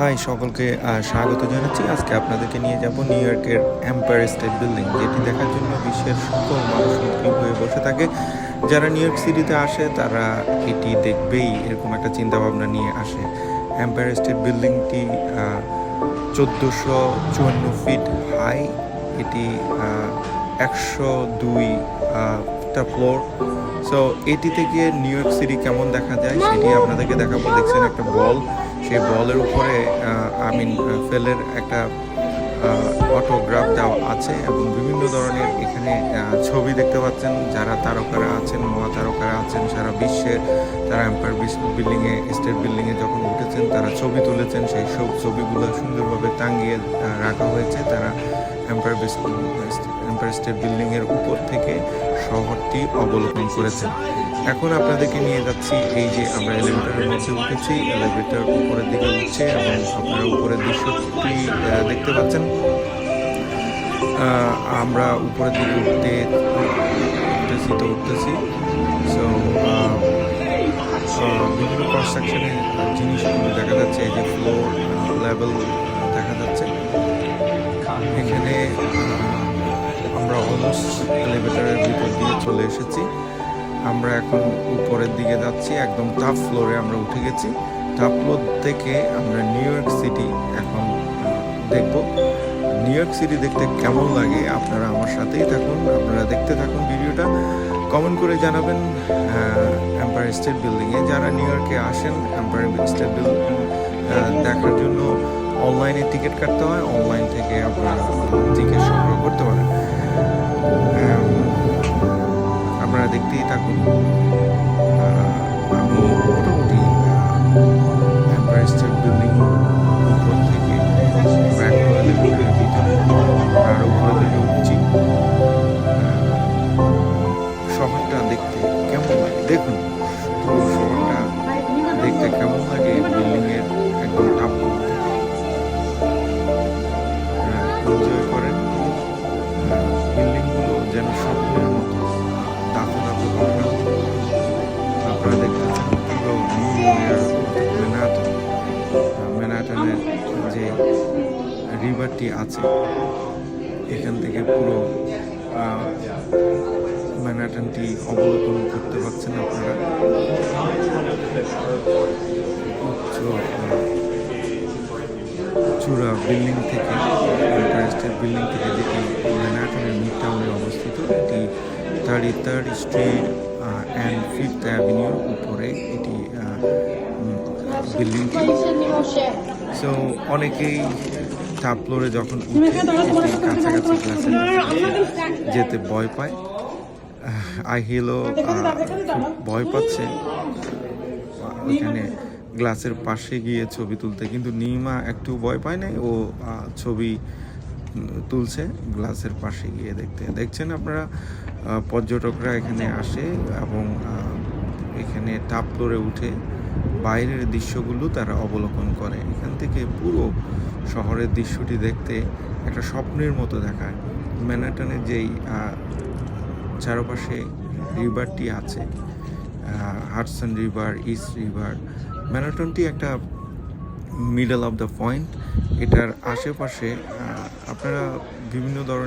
High সকলকে স্বাগত জানাচ্ছি। আজকে আপনাদেরকে নিয়ে যাব নিউ ইয়র্কের এম্পায়ার স্টেট বিল্ডিং যেটি দেখার জন্য বিশ্বের সকল মানুষ উদ্গ্রীব হয়ে বসে থাকে। যারা নিউ ইয়র্ক সিটিতে আসে, তারা এটি দেখবেই এরকম একটা চিন্তা ভাবনা নিয়ে আসে। এম্পায়ার স্টেট বিল্ডিংটি চোদ্দোশো চুয়ান্ন ফিট হাই এটি একশো দুই ফ্লোর সো এটি থেকে নিউ ইয়র্ক সিটি কেমন দেখা যায়, সেটি আপনাদেরকে দেখাবো। দেখছেন একটা বল সেই বলের উপরে আই মিন ফেলের একটা অটোগ্রাফ দেওয়া আছে এবং বিভিন্ন ধরনের এখানে ছবি দেখতে পাচ্ছেন। যারা তারকারা আছেন মহা তারকারা আছেন সারা বিশ্বে তারা এম্পায়ার বিল্ডিংয়ে স্টেট বিল্ডিংয়ে যখন উঠেছেন তারা ছবি তুলেছেন। সেই সব ছবিগুলো সুন্দরভাবে টাঙ্গিয়ে আহ, রাখা হয়েছে। তারা এম্পায়ার এম্পায়ার স্টেট বিল্ডিংয়ের উপর থেকে শহরটি অবলোকন করেছেন। এখন আপনাদেরকে নিয়ে যাচ্ছি এই যে আমরা এলিভেটরের মধ্যে উঠেছি এলিভেটর উপরের দিকে উঠছে এবং আপনারা উপরের দৃশ্যটি দেখতে পাচ্ছেন। আমরা উপরের দিকে উঠতে, উঠতেছি তো উঠতেছি। সো বিভিন্ন কনস্ট্রাকশনের জিনিসগুলো দেখা যাচ্ছে, এই যে ফ্লোর লেভেল দেখা যাচ্ছে। এখানে আমরা অলমোস্ট এলিভেটরের ভিতর দিয়ে চলে এসেছি। আমরা এখন উপরের দিকে যাচ্ছি, একদম টপ ফ্লোরে আমরা উঠে গেছি। টপ ফ্লোর থেকে আমরা নিউ ইয়র্ক সিটি এখন দেখব। নিউ ইয়র্ক সিটি দেখতে কেমন লাগে আপনারা আমার সাথেই থাকুন, আপনারা দেখতে থাকুন ভিডিওটা। কমেন্ট করে জানাবেন এম্পায়ার স্টেট বিল্ডিংয়ে যারা নিউ ইয়র্কে আসেন এম্পায়ার স্টেট বিল্ডিং দেখার জন্য অনলাইনে টিকিট কাটতে হয় অনলাইন দেখতেই আমি মোটামুটি এম্পায়ার স্টেট উপর থেকে ম্যাক্রো এলিভেটরের ভিতরে আর উপরে দিকে উঠছি। শহরটা দেখতে কেমন লাগে? দেখুন তো শহরটা দেখতে কেমন লাগে? রিভারটি আছে। এখান থেকে পুরো আহ, ম্যানাটনটি অবলোকন করতে পারছেন আপনারা। চূড়া বিল্ডিং থেকে এম্পায়ার বিল্ডিং থেকে যেটি ম্যানহাটনের মিড টাউনে অবস্থিত এটি thirty third street and fifth অ্যাভিনিউর উপরে এটি বিল্ডিংটি সো অনেকেই টপ ফ্লোরে যখন উঠে কাছাকাছি যেতে ভয় পায়। আই খুব ভয় পাচ্ছে। ওইখানে গ্লাসের পাশে গিয়ে ছবি তুলতে, কিন্তু নিমা একটু ভয় পায় নাই, ও ছবি তুলছে গ্লাসের পাশে গিয়ে দেখতে। দেখছেন আপনারা পর্যটকরা এখানে আসে এবং এখানে টাপ ফ্লোরে উঠে বাইরের দৃশ্যগুলো তারা অবলোকন করে। এখান থেকে পুরো শহরের দৃশ্যটি দেখতে একটা স্বপ্নের মতো দেখায়। ম্যানাটনের যেই চারপাশে রিভারটি আছে হাডসন রিভার, ইস্ট রিভার ম্যানাটনটি একটা মিডল অফ দ্য পয়েন্ট। এটার আশেপাশে আপনারা বিভিন্ন ধরনের